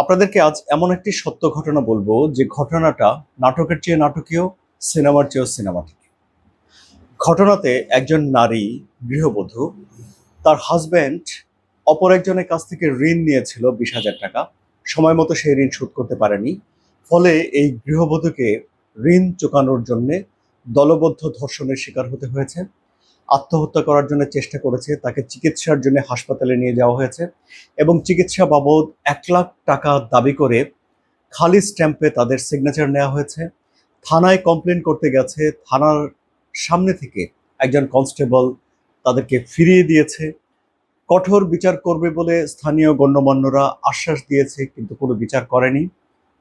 আপনাদেরকে আজ এমন একটি সত্য ঘটনা বলব যে ঘটনাটা নাটকের চেয়ে নাটকীয়, সিনেমার চেয়েও সিনেমাটিক। ঘটনাতে একজন নারী, গৃহবধূ, তার হাজব্যান্ড অপর একজনের কাছ থেকে ঋণ নিয়েছিল বিশ হাজার টাকা। সময় মতো সেই ঋণ শোধ করতে পারেনি। ফলে এই গৃহবধূকে ঋণ চোকানোর জন্যে দলবদ্ধ ধর্ষণের শিকার হতে হয়েছে। আত্মহত্যা করার জন্য চেষ্টা করেছে, তাকে চিকিৎসার জন্য হাসপাতালে নিয়ে যাওয়া হয়েছে এবং চিকিৎসা বাবদ এক লাখ টাকা দাবি করে খালি স্ট্যাম্পে তাদের সিগনেচার নেওয়া হয়েছে। থানায় কমপ্লেন করতে গেছে, থানার সামনে থেকে একজন কনস্টেবল তাদেরকে ফিরিয়ে দিয়েছে। কঠোর বিচার করবে বলে স্থানীয় গণ্যমান্যরা আশ্বাস দিয়েছে, কিন্তু কোনো বিচার করেনি।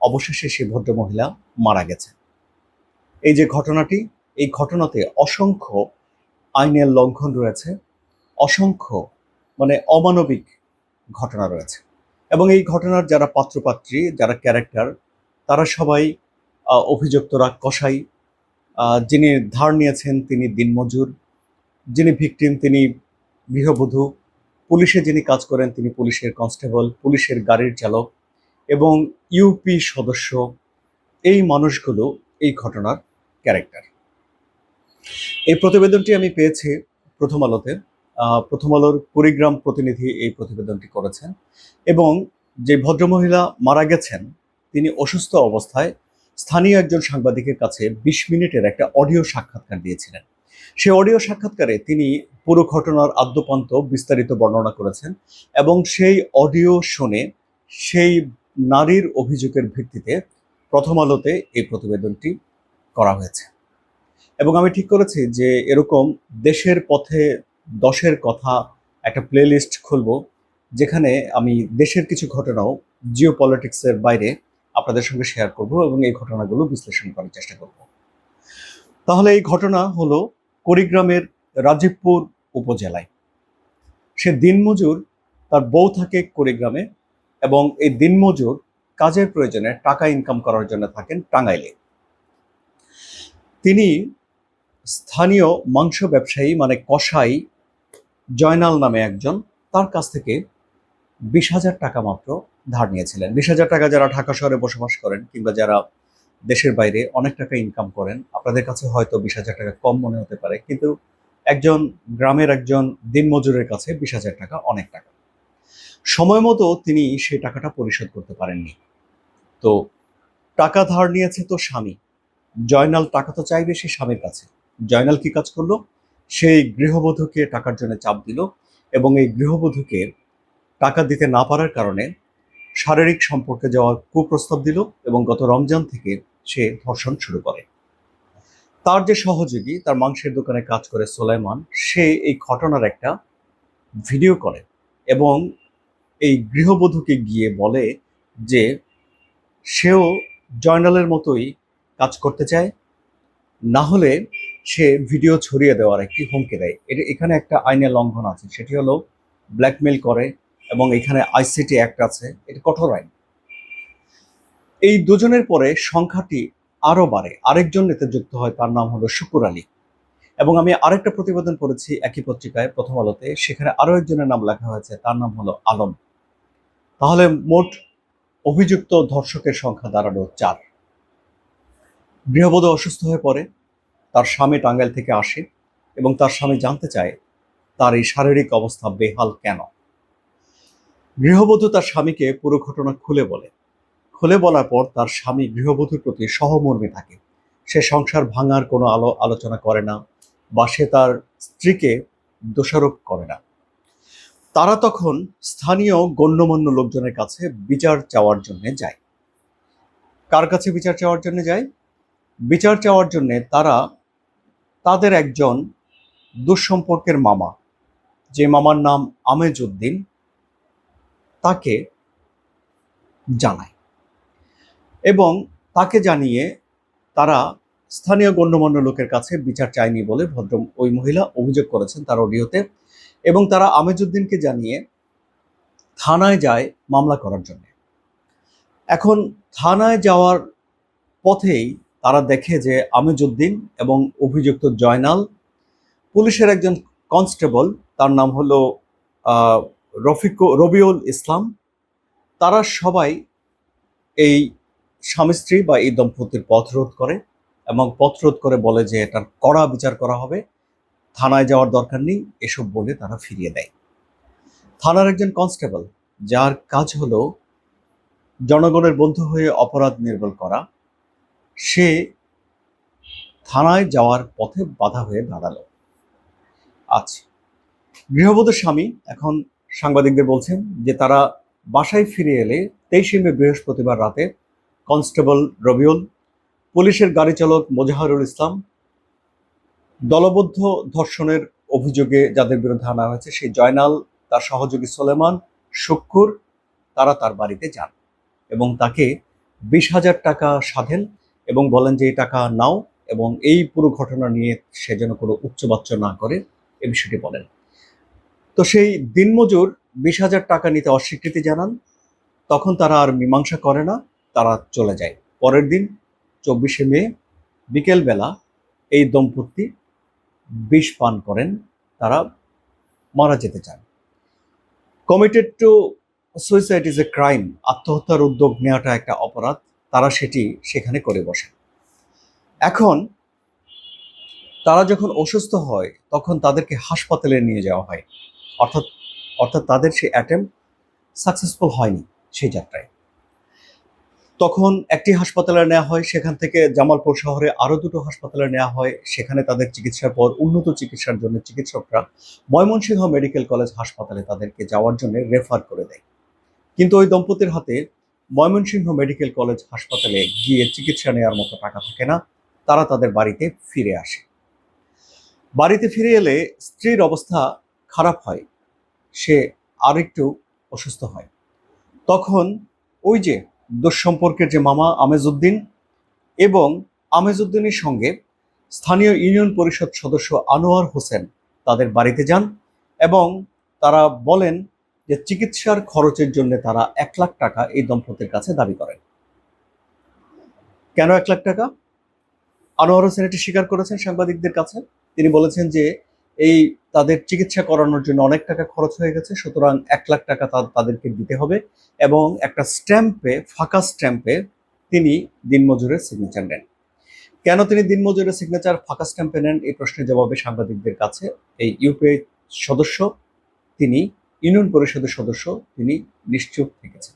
অবশেষে সে ভদ্রমহিলা মারা গেছে। এই যে ঘটনাটি, এই ঘটনাতে অসংখ্য আইনের লঙ্ঘন রয়েছে, অসংখ্য মানে অমানবিক ঘটনা রয়েছে। এবং এই ঘটনার যারা পাত্রপাত্রী, যারা ক্যারেক্টার তারা সবাই অভিযুক্তরা কসাই যিনি ধার নিয়েছেন তিনি দিনমজুর, যিনি ভিকটিম তিনি গৃহবধূ, পুলিশে যিনি কাজ করেন তিনি পুলিশের কনস্টেবল পুলিশের গাড়ির চালক এবং ইউপি সদস্য। এই মানুষগুলো এই ঘটনার ক্যারেক্টার এই প্রতিবেদনটি আমি পেয়েছি প্রথম আলোতে। প্রথম আলোর কুড়িগ্রাম প্রতিনিধি এই প্রতিবেদনটি করেছেন এবং যে ভদ্রমহিলা মারা গেছেন, তিনি অসুস্থ অবস্থায় স্থানীয় একজন সাংবাদিকের কাছে বিশ মিনিটের একটা অডিও সাক্ষাৎকার দিয়েছিলেন। সেই অডিও সাক্ষাৎকারে তিনি পুরো ঘটনার আদ্যপান্ত বিস্তারিত বর্ণনা করেছেন এবং সেই অডিও শুনে সেই নারীর অভিযোগের ভিত্তিতে প্রথম আলোতে এই প্রতিবেদনটি করা হয়েছে। এবং আমি ঠিক করেছি যে এরকম দেশের পথে দশের কথা একটা প্লেলিস্ট খুলব, যেখানে আমি দেশের কিছু ঘটনাও জিও পলিটিক্সের বাইরে আপনাদের সঙ্গে শেয়ার করব এবং এই ঘটনাগুলো বিশ্লেষণ করার চেষ্টা করব। তাহলে এই ঘটনা হলো কুড়িগ্রামের রাজীবপুর উপজেলায়। সে দিনমজুর, তার বউ থাকে কুড়িগ্রামে এবং এই দিনমজুর কাজের প্রয়োজনে টাকা ইনকাম করার জন্য থাকেন টাঙ্গাইলে। তিনি স্থানীয় মাংস ব্যবসায়ী মানে কসাই জয়নাল নামে একজন, তার কাছ থেকে বিশ হাজার টাকা মাত্র ধার নিয়েছিলেন। বিশ হাজার টাকা যারা ঢাকা শহরে বসবাস করেন কিংবা যারা দেশের বাইরে অনেক টাকা ইনকাম করেন, আপনাদের কাছে হয়তো বিশ হাজার টাকা কম মনে হতে পারে, কিন্তু একজন গ্রামের একজন দিনমজুরের কাছে বিশ হাজার টাকা অনেক টাকা। সময় মতো তিনি সেই টাকাটা পরিশোধ করতে পারেননি। তো টাকা ধার নিয়েছে তো স্বামী, জয়নাল টাকা তো চাইবে সে স্বামীর কাছে। জয়নাল কি কাজ করল? সেই গৃহবধূকে টাকার জন্য চাপ দিল এবং এই গৃহবধূকে টাকা দিতে না পারার কারণে শারীরিক সম্পর্কে যাওয়ার কুপ্রস্তাব দিল এবং গত রমজান থেকে সে ধর্ষণ শুরু করে। তার যে সহযোগী, তার মাংসের দোকানে কাজ করে সোলাইমান, সে এই ঘটনার একটা ভিডিও করে এবং এই গৃহবধূকে গিয়ে বলে যে সেও জয়নালের মতোই কাজ করতে চায়। না হলে সে ভিডিও ছড়িয়ে দেওয়ার একটি হুমকি দেয়। এটা এখানে একটা আইনের লঙ্ঘন আছে, সেটি হলো ব্ল্যাকমেল করে এবং এখানে আইসিটি অ্যাক্ট আছে, এটা কঠোর আইন। এই দুজনের পরে সংখ্যাটি আরও বাড়ে। আরেকজন নেতা যুক্ত হয়, তার নাম হলো শুকুর আলী। এবং আমি আরেকটা প্রতিবেদন পড়েছি একই পত্রিকায়, প্রথম আলোতে, সেখানে আরও একজনের নাম লেখা হয়েছে, তার নাম হলো আলম। তাহলে মোট অভিযুক্ত ধর্ষকের সংখ্যা দাঁড়াল চার। গৃহবধূ অসুস্থ হয়ে পড়ে তার স্বামী টাঙ্গাইল থেকে আসে এবং তার স্বামী জানতে চায়, তার এই শারীরিক অবস্থা বেহাল কেন? গৃহবধূ তার স্বামীকে পুরো ঘটনা খুলে বলে। খুলে বলার পর তার স্বামী গৃহবধূর প্রতি সহমর্মী থাকে। সে সংসার ভাঙার কোনো আলো আলোচনা করে না বা সে তার স্ত্রীকে দোষারোপ করে না। তারা তখন স্থানীয় গণ্যমান্য লোকজনের কাছে বিচার চাওয়ার জন্য যায়। কার কাছে বিচার চাওয়ার জন্য যায়? বিচার চাওয়ার জন্য তারা তাদের একজন দুঃসম্পর্কের মামা, যে মামার নাম আমেজউদ্দিন, তাকে জানায় এবং তাকে জানিয়ে তারা স্থানীয় গণ্যমান্য লোকের কাছে বিচার চায়নি বলে ভদ্র ওই মহিলা অভিযোগ করেছেন তার অডিওতে এবং তারা আমেজউদ্দিনকে জানিয়ে থানায় যায় মামলা করার জন্য। এখন থানায় যাওয়ার পথেই তারা দেখে যে আমেজউদ্দিন এবং অভিযুক্ত জয়নাল পুলিশের একজন কনস্টেবল, তার নাম হলো রফিক, রবিউল ইসলাম। তারা সবাই এই স্বামী স্ত্রী বা এই দম্পতির পথ রোধ করে এবং পথ রোধ করে বলে যে এটার কড়া বিচার করা হবে। থানায় যাওয়ার দরকার নেই, এসব বলে তারা ফিরিয়ে দেয়। থানার একজন কনস্টেবল, যার কাজ হলো জনগণের বন্ধু হয়ে অপরাধ নির্মূল করা। সে থানায় যাওয়ার পথে বাধা হয়ে দাঁড়াল। আচ্ছা গৃহবধূ স্বামী এখন সাংবাদিকদের বলছেন যে তারা বাসায় ফিরে এলে তেইশে মে বৃহস্পতিবার রাতে কনস্টেবল রবিউল, পুলিশের গাড়ি চালক মোজাহারুল ইসলাম, দলবদ্ধ ধর্ষণের অভিযোগে যাদের বিরুদ্ধে আনা হয়েছে সেই জয়নাল, তার সহযোগী সোলেমান, শুক্কুর, তারা তার বাড়িতে যান এবং তাকে বিশ হাজার টাকা সাধেন এবং বলেন যে এই টাকা নাও এবং এই পুরো ঘটনা নিয়ে সে যেন কোনো উচ্চবাচ্য না করে, এ বিষয়টি বলেন। তো সেই দিনমজুর বিশ হাজার টাকা নিতে অস্বীকৃতি জানান, তখন তারা আর মীমাংসা করে না, তারা চলে যায়। পরের দিন, চব্বিশে মে, বিকেলবেলা এই দম্পতি বিষ পান করেন, তারা মারা যেতে চান। Committed to suicide is a crime আত্মহত্যার উদ্যোগ নেওয়াটা একটা অপরাধ। তারা সেটি সেখানে করে বসে। এখন তারা যখন অসুস্থ হয়, তখন তাদেরকে হাসপাতালে নিয়ে যাওয়া হয়। অর্থাৎ অর্থাৎ তাদের সেই অ্যাটেম্প সাকসেসফুল হয়নি সেই যাত্রায়। তখন একটি হাসপাতালে নেওয়া হয়, সেখান থেকে জামালপুর শহরে আরও দুটো হাসপাতালে নেওয়া হয়। সেখানে তাদের চিকিৎসার পর উন্নত চিকিৎসার জন্য চিকিৎসকরা ময়মনসিংহ মেডিকেল কলেজ হাসপাতালে তাদেরকে যাওয়ার জন্য রেফার করে দেয়। কিন্তু ওই দম্পতির হাতে ময়মনসিংহ মেডিকেল কলেজ হাসপাতালে গিয়ে চিকিৎসা নেওয়ার মতো টাকা থাকে না, তারা তাদের বাড়িতে ফিরে আসে। বাড়িতে ফিরে এলে স্ত্রীর অবস্থা খারাপ হয়, সে আরেকটু অসুস্থ হয়। তখন ওই যে দুঃসম্পর্কের যে মামা আমেজউদ্দিন এবং আমেজউদ্দিনের সঙ্গে স্থানীয় ইউনিয়ন পরিষদ সদস্য আনোয়ার হোসেন তাদের বাড়িতে যান এবং তারা বলেন যে চিকিৎসার খরচের জন্য তারা এক লাখ টাকা এই দম্পতির কাছে দাবি করেন। কেন এক লাখ টাকা? আনোয়ার হোসেন এটি স্বীকার করেছেন সাংবাদিকদের কাছে। তিনি বলেছেন যে এই তাদের চিকিৎসা করানোর জন্য অনেক টাকা খরচ হয়ে গেছে, সুতরাং এক লাখ টাকা তাদেরকে দিতে হবে এবং একটা স্ট্যাম্পে, ফাঁকা স্ট্যাম্পে তিনি দিনমজুরের সিগনেচার নেন। কেন তিনি দিনমজুরের সিগনেচার ফাঁকা স্ট্যাম্পে নেন? এই প্রশ্নের জবাবে সাংবাদিকদের কাছে এই ইউপিআই সদস্য তিনি ইউনিয়ন পরিষদের সদস্য তিনি নিশ্চুপ থেকেছেন।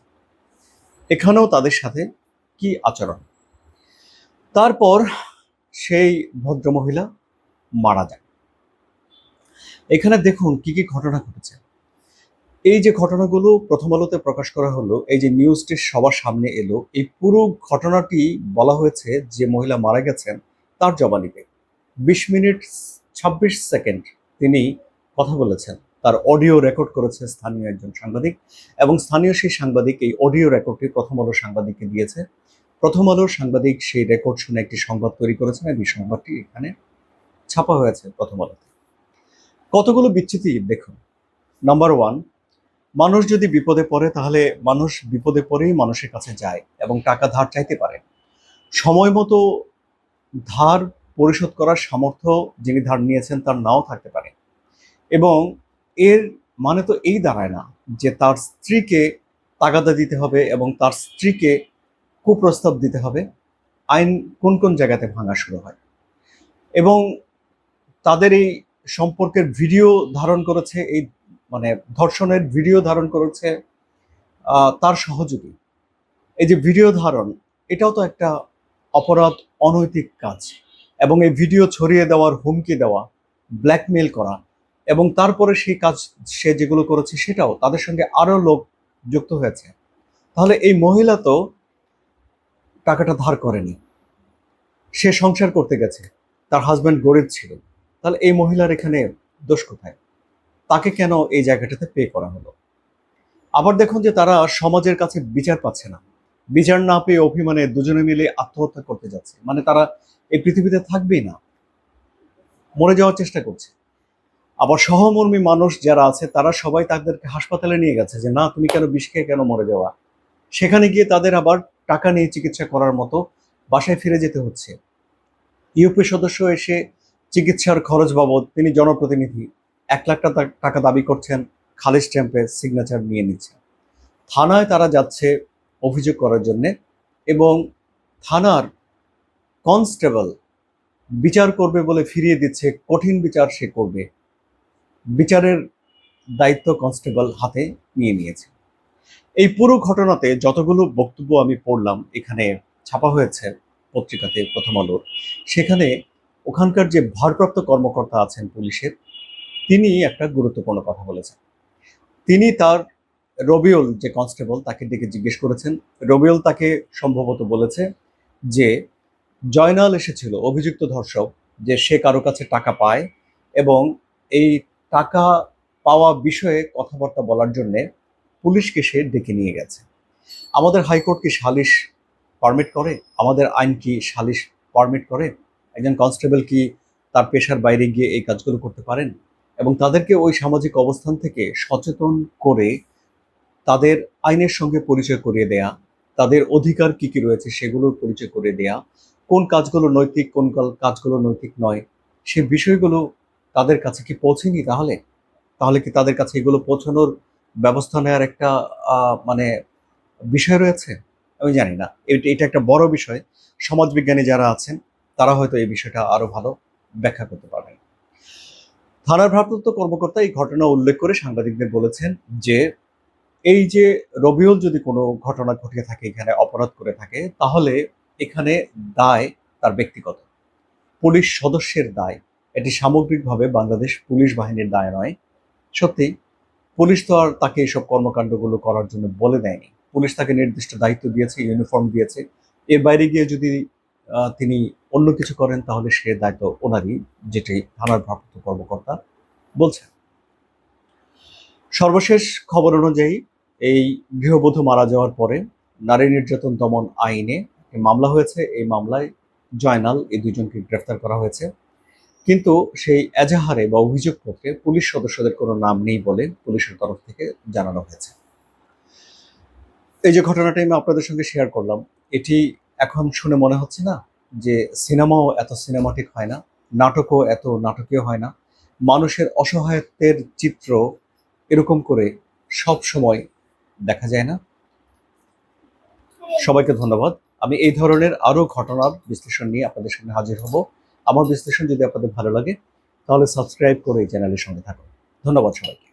এখানেও তাদের সাথে কি আচরণ? তারপর সেই ভদ্রমহিলা মারা যান। এখানে দেখুন কি কি ঘটনা ঘটেছে। এই যে ঘটনাগুলো প্রথম আলোতে প্রকাশ করা হলো, এই যে নিউজটি সবার সামনে এলো, এই পুরো ঘটনাটি বলা হয়েছে যে মহিলা মারা গেছেন তার জবানিতে। বিশ মিনিট ছাব্বিশ সেকেন্ড তিনি কথা বলেছেন। তার অডিও রেকর্ড করেছে স্থানীয় একজন সাংবাদিক এবং স্থানীয় সেই সাংবাদিক এই অডিও রেকর্ডটি প্রথম আলো সাংবাদিককে দিয়েছে। প্রথম আলোর সাংবাদিক সেই রেকর্ড শুনে একটি সংবাদ তৈরি করেছেন এই সংবাদটি এখানে ছাপা হয়েছে প্রথম আলোতে। কতগুলো বিচ্যুতি দেখুন। নাম্বার ওয়ান মানুষ যদি বিপদে পড়ে তাহলে মানুষ বিপদে পড়েই মানুষের কাছে যায় এবং টাকা ধার চাইতে পারে। সময় মতো ধার পরিশোধ করার সামর্থ্য যিনি ধার নিয়েছেন তার নাও থাকতে পারে। এবং এর মানে তো এই দাঁড়ায় না যে তার স্ত্রীকে তাগাদা দিতে হবে এবং তার স্ত্রীকে কুপ্রস্তাব দিতে হবে। আইন কোন কোন জায়গাতে ভাঙা শুরু হয়? এবং তাদের এই সম্পর্কের ভিডিও ধারণ করেছে, এই মানে ধর্ষণের ভিডিও ধারণ করেছে তার সহযোগী। এই যে ভিডিও ধারণ, এটাও তো একটা অপরাধ অনৈতিক কাজ। এবং এই ভিডিও ছড়িয়ে দেওয়ার হুমকি দেওয়া ব্ল্যাকমেল করা এবং তারপরে সেই কাজ সে যেগুলো করেছে সেটাও তাদের সঙ্গে আরও লোক যুক্ত হয়েছে। তাহলে এই মহিলা তো টাকাটা ধার করেনি। সে সংসার করতে গেছে। তার হাজব্যান্ড গরিব ছিল। তাহলে এই মহিলার এখানে দোষ কোথায়? তাকে কেন এই জায়গাটাতে পে করা হলো? আবার দেখুন যে তারা সমাজের কাছে বিচার পাচ্ছে না। বিচার না পেয়ে অভিমানে দুজনে মিলে আত্মহত্যা করতে যাচ্ছে। মানে তারা এই পৃথিবীতে থাকবেই না। মরে যাওয়ার চেষ্টা করছে। আবার সহমর্মী মানুষ যারা আছে, তারা সবাই তাদেরকে হাসপাতালে নিয়ে গেছে যে, না, তুমি কেন বিষ খেয়ে কেন মরে যাওয়া? সেখানে গিয়ে তাদের আবার টাকা নিয়ে চিকিৎসা করার মতো বাসায় ফিরে যেতে হচ্ছে। ইউপি সদস্য এসে চিকিৎসার খরচ বাবদ তিনি জনপ্রতিনিধি, এক লাখ টাকা টাকা দাবি করছেন খালি স্ট্যাম্পে সিগনেচার নিয়ে নিচ্ছে। থানায় তারা যাচ্ছে অভিযোগ করার জন্য এবং থানার কনস্টেবল বিচার করবে বলে ফিরিয়ে দিচ্ছে, কঠিন বিচার সে করবে। বিচারের দায়িত্ব কনস্টেবল হাতে নিয়ে নিয়েছে। এই পুরো ঘটনাতে যতগুলো বক্তব্য আমি পড়লাম, এখানে ছাপা হয়েছে পত্রিকাতে প্রথম আলোর সেখানে ওখানকার যে ভারপ্রাপ্ত কর্মকর্তা আছেন পুলিশের, তিনি একটা গুরুত্বপূর্ণ কথা বলেছেন। তিনি তার রবিউল যে কনস্টেবল, তাকে ডেকে জিজ্ঞেস করেছেন। রবিউল তাকে সম্ভবত বলেছে যে, জয়নাল এসেছিল, অভিযুক্ত ধর্ষক, যে সে কারও কাছে টাকা পায় এবং এই টাকা পাওয়া বিষয়ে কথাবার্তা বলার জন্য পুলিশকে সে ডেকে নিয়ে গেছে। আমাদের হাইকোর্ট কি সালিশ পারমিট করে? আমাদের আইন কি সালিশ পারমিট করে? একজন কনস্টেবল কি তার পেশার বাইরে গিয়ে এই কাজগুলো করতে পারেন? এবং তাদেরকে ওই সামাজিক অবস্থান থেকে সচেতন করে তাদের আইনের সঙ্গে পরিচয় করিয়ে দেয়া, তাদের অধিকার কি কি রয়েছে সেগুলোর পরিচয় করে দেয়া, কোন কাজগুলো নৈতিক, কোন কাজগুলো নৈতিক নয়, সে বিষয়গুলো তাদের কাছে কি পৌঁছেনি তাহলে? তাহলে কি তাদের কাছে এগুলো পৌঁছানোর ব্যবস্থা নেওয়ার একটা মানে বিষয় রয়েছে? আমি জানি না। এটা একটা বড় বিষয়। সমাজবিজ্ঞানী যারা আছেন, তারা হয়তো এই বিষয়টা আরও ভালো ব্যাখ্যা করতে পারবেন। থানার ভারপ্রাপ্ত কর্মকর্তা এই ঘটনা উল্লেখ করে সাংবাদিকদের বলেছেন যে, এই যে রবিউল যদি কোনো ঘটনা ঘটিয়ে থাকে, এখানে অপরাধ করে থাকে, তাহলে এখানে দায় তার ব্যক্তিগত। পুলিশ সদস্যের দায়। এটি সামগ্রিকভাবে বাংলাদেশ পুলিশ বাহিনীর দায় নয়। সত্যি, পুলিশ তো আর তাকে এসব কর্মকাণ্ডগুলো করার জন্য বলে দেয়নি। পুলিশ তাকে নির্দিষ্ট দায়িত্ব দিয়েছে, ইউনিফর্ম দিয়েছে। এর বাইরে গিয়ে যদি তিনি অন্য কিছু করেন, তাহলে সে দায়িত্ব ওনারই, যেটি থানার ভারপ্রাপ্ত কর্মকর্তা বলছেন। সর্বশেষ খবর অনুযায়ী, এই গৃহবধূ মারা যাওয়ার পরে নারী নির্যাতন দমন আইনে মামলা হয়েছে। এই মামলায় জয়নাল, এই দুজনকে গ্রেফতার করা হয়েছে। কিন্তু সেই এজাহারে বা অভিযোগপত্রে পুলিশ সদস্যদের কোনো নাম নেই বলে পুলিশের তরফ থেকে জানানো হয়েছে। এই যে ঘটনাটা আমি আপনাদের সঙ্গে শেয়ার করলাম, এটি এখন শুনে মনে হচ্ছে না যে সিনেমাও এত সিনেমাটিক হয় না, নাটকও এত নাটকীয় হয় না। মানুষের অসহায়ত্বের চিত্র এরকম করে সব সময় দেখা যায় না। সবাইকে ধন্যবাদ। আমি এই ধরনের আরও ঘটনার বিশ্লেষণ নিয়ে আপনাদের সামনে হাজির হব। আমার বিশ্লেষণ যদি আপনাদের ভালো লাগে, তাহলে সাবস্ক্রাইব করে এই চ্যানেলের সঙ্গে থাকুন। ধন্যবাদ সবাইকে।